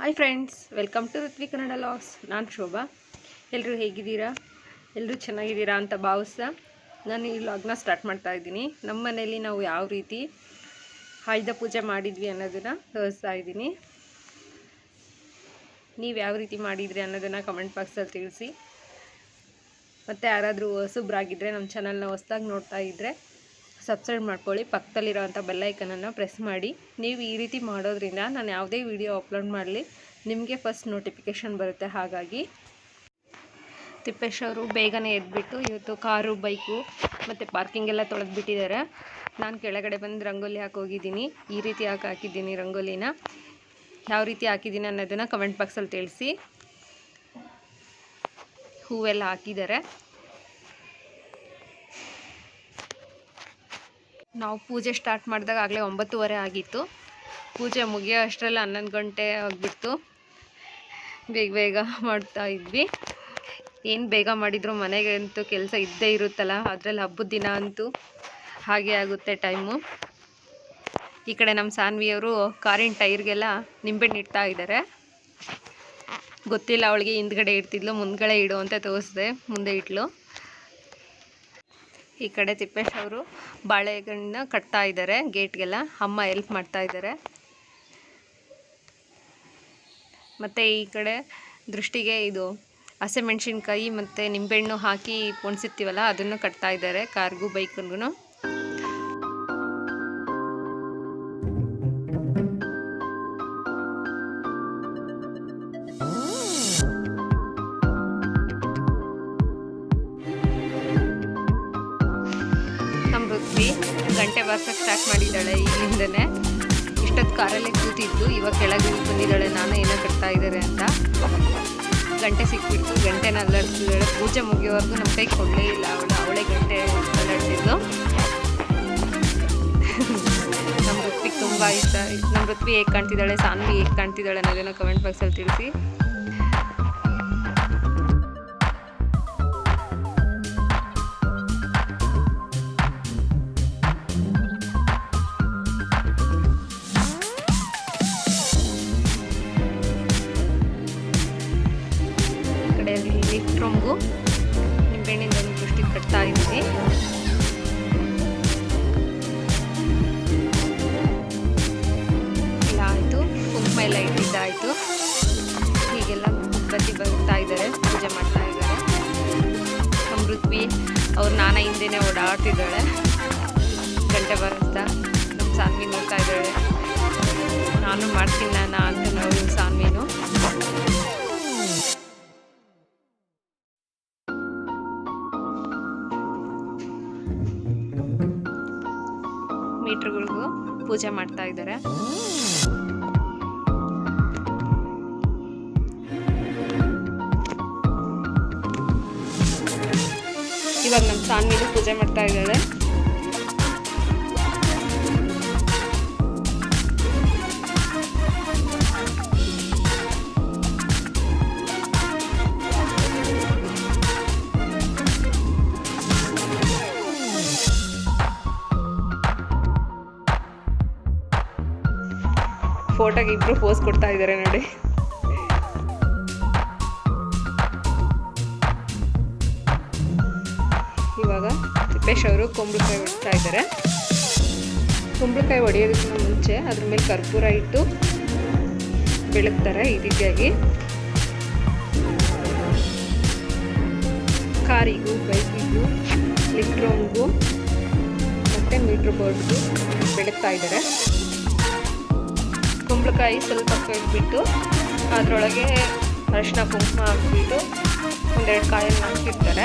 Hi friends welcome to Ruthvi Kannada loss ನಾನು ಶೋಭಾ. ಎಲ್ಲರೂ ಹೇಗಿದ್ದೀರಾ? ಎಲ್ಲರೂ ಚೆನ್ನಾಗಿದ್ದೀರಾ ಅಂತ ಭಾವಿಸ್ತಾ ನಾನು ಈ ಲಾಗ್ನ ಸ್ಟಾರ್ಟ್ ಮಾಡ್ತಾ ಇದ್ದೀನಿ. ನಮ್ಮ ಮನೇಲಿ ನಾವು ಯಾವ ರೀತಿ ಆಯುಧ ಪೂಜೆ ಮಾಡಿದ್ವಿ ಅನ್ನೋದನ್ನು ತೋರಿಸ್ತಾ ಇದ್ದೀನಿ. ನೀವು ಯಾವ ರೀತಿ ಮಾಡಿದ್ರಿ ಅನ್ನೋದನ್ನು ಕಮೆಂಟ್ ಬಾಕ್ಸಲ್ಲಿ ತಿಳಿಸಿ. ಮತ್ತು ಯಾರಾದರೂ ಹೊಸಬ್ರಾಗಿದ್ದರೆ ನಮ್ಮ ಚಾನಲ್ನ ಹೊಸ್ದಾಗಿ ನೋಡ್ತಾ ಇದ್ದರೆ ಸಬ್ಸ್ಕ್ರೈಬ್ ಮಾಡ್ಕೊಳ್ಳಿ, ಪಕ್ಕದಲ್ಲಿರೋವಂಥ ಬೆಲ್ಲೈಕನನ್ನು ಪ್ರೆಸ್ ಮಾಡಿ. ನೀವು ಈ ರೀತಿ ಮಾಡೋದ್ರಿಂದ ನಾನು ಯಾವುದೇ ವಿಡಿಯೋ ಅಪ್ಲೋಡ್ ಮಾಡಲಿ, ನಿಮಗೆ ಫಸ್ಟ್ ನೋಟಿಫಿಕೇಷನ್ ಬರುತ್ತೆ. ಹಾಗಾಗಿ ತಿಪ್ಪೇಶ್ ಅವರು ಬೇಗನೆ ಎದ್ಬಿಟ್ಟು, ಇವತ್ತು ಕಾರು, ಬೈಕು ಮತ್ತು ಪಾರ್ಕಿಂಗೆಲ್ಲ ತೊಳೆದ್ಬಿಟ್ಟಿದ್ದಾರೆ. ನಾನು ಕೆಳಗಡೆ ಬಂದು ರಂಗೋಲಿ ಹಾಕೋಗಿದ್ದೀನಿ ಈ ರೀತಿ ಹಾಕಿ ಹಾಕಿದ್ದೀನಿ ರಂಗೋಲಿನ. ಯಾವ ರೀತಿ ಹಾಕಿದ್ದೀನಿ ಅನ್ನೋದನ್ನು ಕಮೆಂಟ್ ಬಾಕ್ಸಲ್ಲಿ ತಿಳಿಸಿ. ಹೂವೆಲ್ಲ ಹಾಕಿದ್ದಾರೆ. ನಾವು ಪೂಜೆ ಸ್ಟಾರ್ಟ್ ಮಾಡಿದಾಗ ಆಗಲೇ ಒಂಬತ್ತುವರೆ ಆಗಿತ್ತು. ಪೂಜೆ ಮುಗಿಯೋ ಅಷ್ಟರಲ್ಲಿ ಹನ್ನೊಂದು ಗಂಟೆ ಆಗಿಬಿಡ್ತು. ಬೇಗ ಬೇಗ ಮಾಡ್ತಾ ಇದ್ವಿ. ಏನು ಬೇಗ ಮಾಡಿದ್ರು ಮನೆಗೆ ಅಂತೂ ಕೆಲಸ ಇದ್ದೇ ಇರುತ್ತಲ್ಲ, ಅದರಲ್ಲಿ ಹಬ್ಬದ ದಿನ ಅಂತೂ ಹಾಗೆ ಆಗುತ್ತೆ ಟೈಮು. ಈ ಕಡೆ ನಮ್ಮ ಸಾನ್ವಿಯವರು ಕಾರಿನ ಟೈರ್ಗೆಲ್ಲ ನಿಂಬೆಣ್ಣು ಇಡ್ತಾ ಇದ್ದಾರೆ. ಗೊತ್ತಿಲ್ಲ ಅವಳಿಗೆ ಹಿಂದ್ಗಡೆ ಇಡ್ತಿದ್ಲು, ಮುಂದ್ಗಡೆ ಇಡು ಅಂತ ತೋರಿಸ್ದೆ, ಮುಂದೆ ಇಟ್ಲು. ಈ ಕಡೆ ತಿಪ್ಪೇಶ್ ಅವರು ಬಾಳೆಹಣ್ಣನ್ನ ಕಟ್ತಾ ಇದ್ದಾರೆ ಗೇಟ್ಗೆಲ್ಲ. ಅಮ್ಮ ಹೆಲ್ಪ್ ಮಾಡ್ತಾ ಇದ್ದಾರೆ ಮತ್ತು ಈ ಕಡೆ ದೃಷ್ಟಿಗೆ ಇದು ಹಸಿಮೆಣ್ಸಿನ್ಕಾಯಿ ಮತ್ತು ನಿಂಬೆಹಣ್ಣು ಹಾಕಿ ಪೊಣ್ಸಿರ್ತೀವಲ್ಲ, ಅದನ್ನು ಕಟ್ತಾ ಇದ್ದಾರೆ ಕಾರ್ಗೂ ಬೈಕ್ಗೂ ಗಂಟೆ ಬರ್ಸಕ್ಕೆ ಸ್ಟಾರ್ಟ್ ಮಾಡಿದ್ದಾಳೆ ಈಗಿಂದನೇ ಇಷ್ಟೊತ್ತು ಕಾರಲ್ಲೇ ಕೂತಿದ್ದು, ಇವಾಗ ಕೆಳಗೆ ಬಂದಿದ್ದಾಳೆ ನಾನು ಏನೋ ಕಟ್ತಾ ಇದ್ದಾರೆ ಅಂತ. ಗಂಟೆ ಸಿಕ್ಬಿಟ್ಟು ಗಂಟೆನ ಅಲ್ಲಾಡ್ತಿದ್ದಾಳೆ. ಪೂಜೆ ಮುಗಿಯೋವರೆಗೂ ನಮ್ಮ ಕೈ ಕೊಡಲೇ ಇಲ್ಲ, ಅವಳು ಅವಳೇ ಗಂಟೆ ಅಲ್ಲಾಡ್ತಿದ್ಲು ನಮ್ಮ ಋತ್ವಿಗೆ ತುಂಬ ಇಷ್ಟ. ನಮ್ಮ ಋತ್ವಿ ಹೇಗೆ ಕಾಣ್ತಿದ್ದಾಳೆ, ಸಾನ್ವಿ ಹೇಗೆ ಕಾಣ್ತಿದ್ದಾಳೆ ಅನ್ನೋದೇನೋ ಕಮೆಂಟ್ ಬಾಕ್ಸಲ್ಲಿ ತಿಳಿಸಿ. ಅವ್ರು ನಾನ ಹಿಂದೆನೇ ಓಡಾಡ್ತಿದ್ದಾಳೆ. ಗಂಟೆ ಬರುತ್ತಾ? ನಮ್ಮ ಸಾನ್ವಿ ನೋಡ್ತಾ ಇದ್ದಾಳೆ. ನಾನು ಮಾಡ್ತೀನಿ ನಾನು ಅಂತ ನಾವು ಸಾನ್ವಿನು. ಮೀಟ್ರ್ಗಳಿಗೂ ಪೂಜೆ ಮಾಡ್ತಾ ಇದ್ದಾರೆ. ಇವಾಗ ನಮ್ಮ ಸಾನ್ವಿನು ಪೂಜೆ ಮಾಡ್ತಾ ಇದ್ದಾಳೆ. ಫೋಟೋಗೆ ಇಬ್ರು ಪೋಸ್ ಕೊಡ್ತಾ ಇದ್ದಾರೆ ನೋಡಿ. ಇವಾಗ ತಿಪ್ಪೇಶ್ ಅವರು ಕುಂಬಳಕಾಯಿ ಹೊಡಿತಾ ಇದ್ದಾರೆ. ಕುಂಬಳಕಾಯಿ ಹೊಡೆಯೋದಕ್ಕಿಂತ ಮುಂಚೆ ಅದ್ರ ಮೇಲೆ ಕರ್ಪೂರ ಇಟ್ಟು ಬೆಳಗ್ತಾರೆ ಈ ರೀತಿಯಾಗಿ ಕಾರಿಗೂ, ಬೈಕಿಗೂ ಲಿಫ್ಟ್ ರೂಮ್ಗೂ ಮತ್ತು ಮೀಟ್ರ್ ಬೋರ್ಡ್ಗೂ ಬೆಳಗ್ತಾ ಇದ್ದಾರೆ. ಕುಂಬಳಕಾಯಿ ಸ್ವಲ್ಪ ಕೊಯ್ದುಬಿಟ್ಟು ಅದರೊಳಗೆ ಅರಿಶಿನ ಕುಂಕುಮ ಹಾಕ್ಬಿಟ್ಟು ಒಂದೆರಡು ಕಾಯನ್ನು ಹಾಕಿರ್ತಾರೆ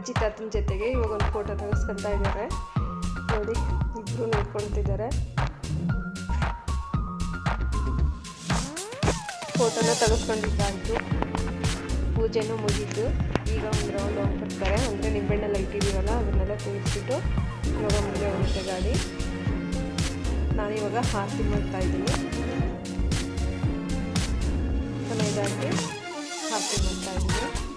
ಅಜ್ಜಿ ತಾತನ ಜೊತೆಗೆ ಇವಾಗ ಒಂದು ಫೋಟೋ ತೆಗೆಸ್ಕೊತಾ ಇದ್ದಾರೆ. ನೋಡಿ ಇಬ್ಬರು ನೋಡ್ಕೊಳ್ತಿದ್ದಾರೆ. ಫೋಟೋನ ತೆಗೆಸ್ಕೊಂಡಿದ್ದಾಯಿತು ಪೂಜೆನೂ ಮುಗೀತು ಈಗ ಒಂದು ರೌಂಡ್ ಹೋಗ್ಬಿಡ್ತಾರೆ. ಅಂದರೆ ನಿಂಬೆಣ್ಣೆಲ್ಲ ಇಟ್ಟಿದ್ದೀವಲ್ಲ ಅದನ್ನೆಲ್ಲ ತಿಳಿಸ್ಬಿಟ್ಟು ಇವಾಗ ಮುಂದೆ ಹೋಗುತ್ತೆ ಗಾಡಿ. ನಾನಿವಾಗ ಆರತಿ ಮಾಡ್ತಾ ಇದ್ದೀನಿ. ಚೆನ್ನಾಗಿ ಆರತಿ ಮಾಡ್ತಾ ಇದ್ದೀನಿ.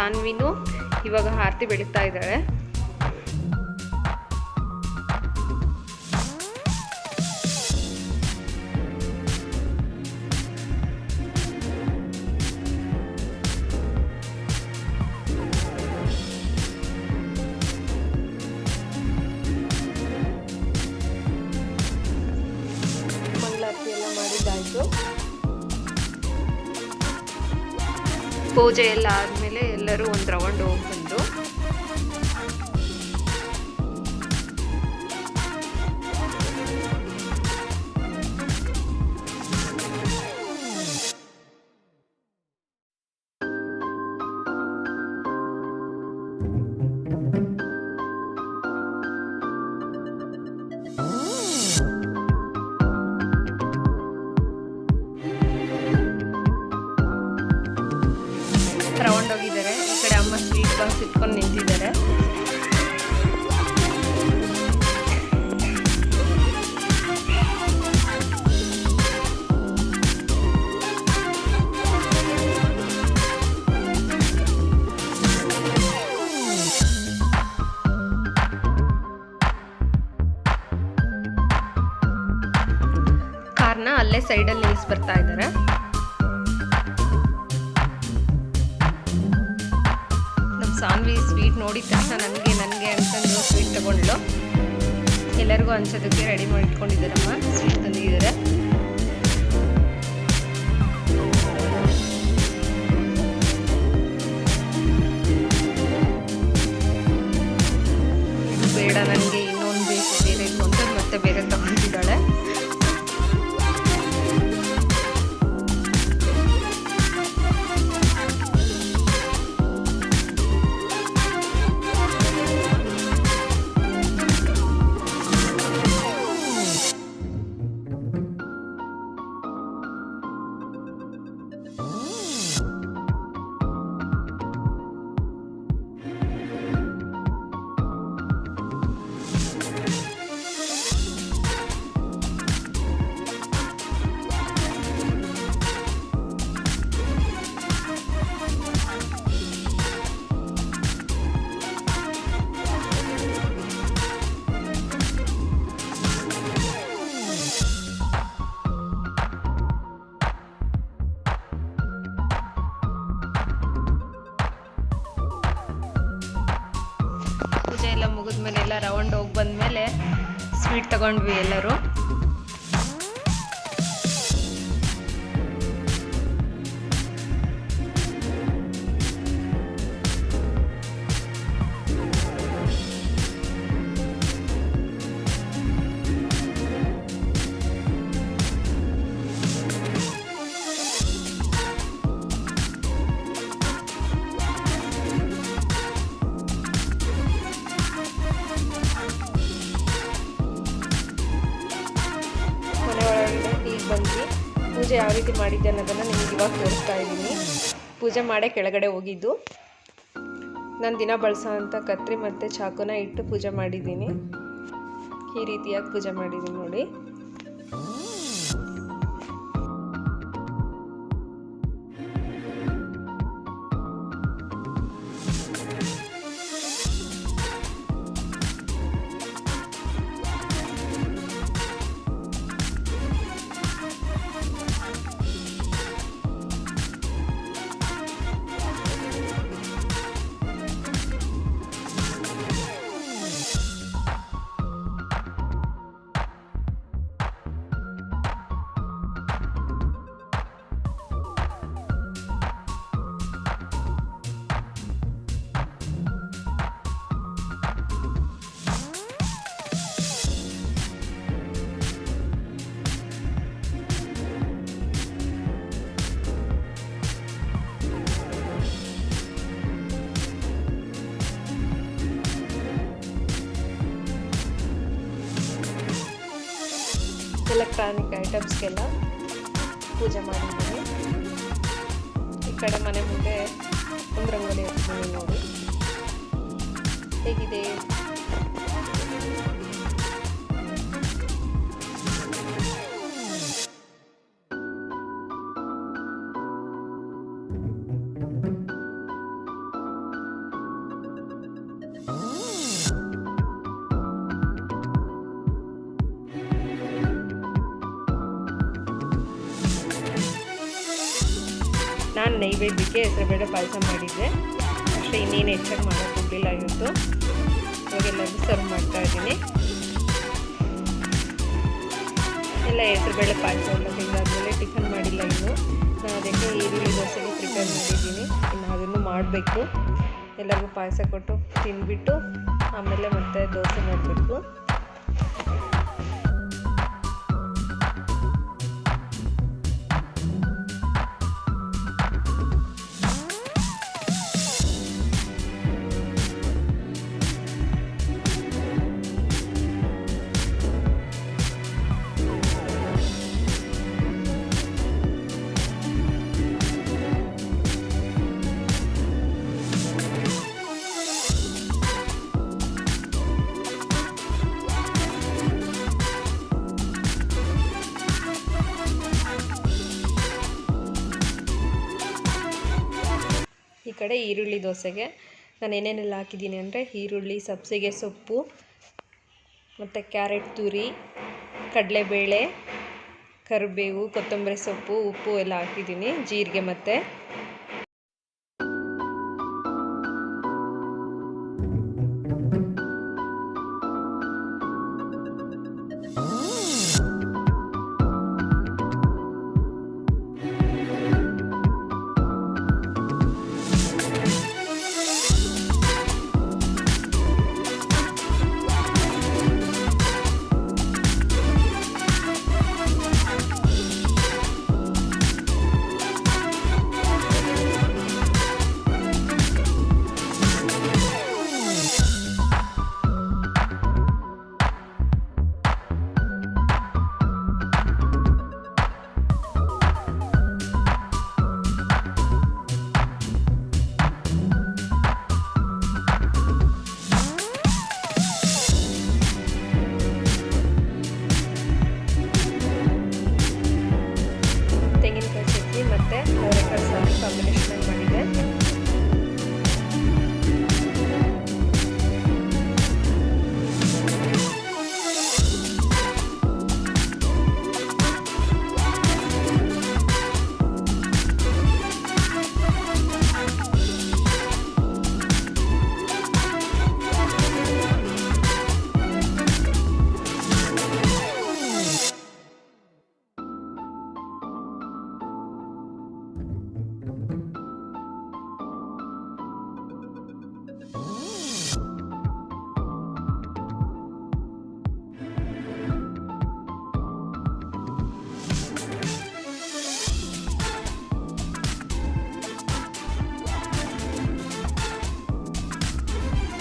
ಸಾನ್ವಿನು ಇವಾಗ ಆರತಿ ಬೆಳೀತಾ ಇದ್ದಾಳೆ. ಪೂಜೆ ಎಲ್ಲ ಆದಮೇಲೆ ಎಲ್ಲರೂ ಒಂದು ರೌಂಡ್ ಹೋಗಿ ಅಮ್ಮ ಸಿಟ್ಕೊಂಡು ನಿಂತಿದ್ದಾರೆ. ಅಲ್ಲೇ ಸೈಡಲ್ಲಿ ನಿಲ್ಲಿಸಿ ಬರ್ತಾ ಇದ್ದಾರೆ. ಸಾನ್ವಿ ಸ್ವೀಟ್ ನೋಡಿದ ತಕ್ಷಣ ನನಗೆ ನನಗೆ ಅಂತಂದು ಸ್ವೀಟ್ ತಗೊಂಡ್ಲು ಎಲ್ಲರಿಗೂ ಹಂಚೋದಕ್ಕೆ ರೆಡಿ ಮಾಡಿ ಇಟ್ಕೊಂಡಿದ್ದಾರಮ್ಮ ಸ್ವೀಟ್ ತಂದಿದ್ದಾರೆ. ಬೇಡ ನನಗೆ. ಸ್ವೀಟ್ ತಗೊಂಡ್ವಿ ಎಲ್ಲರೂ. ಪೂಜೆ ಯಾವ ರೀತಿ ಮಾಡಿದ್ದೆ ಅನ್ನೋದನ್ನು ನಿಮ್ಗೆ ಇವಾಗ ತೋರಿಸ್ತಾ ಇದ್ದೀನಿ. ಪೂಜೆ ಮಾಡೇ ಕೆಳಗಡೆ ಹೋಗಿದ್ದು. ನಾನು ದಿನ ಬಳಸೋ ಅಂಥ ಕತ್ರಿ ಮತ್ತು ಚಾಕುನ ಇಟ್ಟು ಪೂಜೆ ಮಾಡಿದ್ದೀನಿ. ಈ ರೀತಿಯಾಗಿ ಪೂಜೆ ಮಾಡಿದ್ದೀನಿ ನೋಡಿ. ಎಲೆಕ್ಟ್ರಾನಿಕ್ ಐಟಮ್ಸ್ಗೆಲ್ಲ ಪೂಜೆ ಮಾಡಿದ್ದೀನಿ ಈ ಕಡೆ ಮನೆ ಮುಂದೆ ಒಂದು ರಂಗೋಲಿ ಹಾಕ್ತೀನಿ ನೋಡಿ. ಹೇಗಿದೆ? ನಾನು ಹೆಸರು ಬೇಳೆ ಪಾಯಸ ಮಾಡಿದ್ದೆ ಅಷ್ಟೇ ಇನ್ನೇನು ಹೆಚ್ಚಾಗಿ ಮಾಡೋಕ್ಕೆ ಹೋಗಲಿಲ್ಲ ಇವತ್ತು. ಇವಾಗೆಲ್ಲರಿಗೂ ಸರ್ವ್ ಮಾಡ್ತಾ ಇದ್ದೀನಿ. ಎಲ್ಲ ಹೆಸರುಬೇಳೆ ಪಾಯಸ ಎಲ್ಲ ಮೇಲೆ ಟಿಫನ್ ಮಾಡಿಲ್ಲ ಇನ್ನು. ನಾನು ಅದಕ್ಕೆ ಈರುಳ್ಳಿ ದೋಸೆಗೆ ಪ್ರಿಪೇರ್ ಮಾಡಿದ್ದೀನಿ. ಇನ್ನು ಅದನ್ನು ಮಾಡಬೇಕು. ಎಲ್ಲರಿಗೂ ಪಾಯಸ ಕೊಟ್ಟು ತಿಂದ್ಬಿಟ್ಟು ಆಮೇಲೆ ಮತ್ತೆ ದೋಸೆ ಮಾಡಬೇಕು. ಈ ಕಡೆ ಈರುಳ್ಳಿ ದೋಸೆಗೆ. ನಾನು ಏನೇನೆಲ್ಲ ಹಾಕಿದ್ದೀನಿ ಅಂದರೆ ಈರುಳ್ಳಿ, ಸಬ್ಸಿಗೆ ಸೊಪ್ಪು, ಮತ್ತು ಕ್ಯಾರೆಟ್ ತುರಿ, ಕಡಲೆಬೇಳೆ, ಕರಿಬೇವು, ಕೊತ್ತಂಬರಿ ಸೊಪ್ಪು, ಉಪ್ಪು ಎಲ್ಲ ಹಾಕಿದ್ದೀನಿ, ಜೀರಿಗೆ ಮತ್ತು.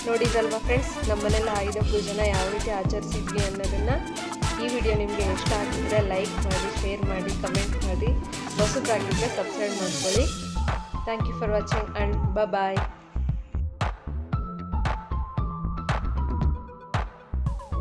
ನೋಡಿದ್ರಲ್ವಾ ಫ್ರೆಂಡ್ಸ್ ನಮ್ಮನೆಲ್ಲ ಆಯುಧ ಪೂಜೆನ ಯಾವ ರೀತಿ ಆಚರಿಸಿದ್ವಿ ಅನ್ನೋದನ್ನು ಈ ವಿಡಿಯೋ ನಿಮಗೆ ಇಷ್ಟ ಆಗಿದ್ರೆ ಲೈಕ್ ಮಾಡಿ ಶೇರ್ ಮಾಡಿ ಕಮೆಂಟ್ ಮಾಡಿ. ಹೊಸದಾಗಿದ್ದರೆ ಸಬ್ಸ್ಕ್ರೈಬ್ ಮಾಡ್ಕೊಳ್ಳಿ. Thank you for watching and bye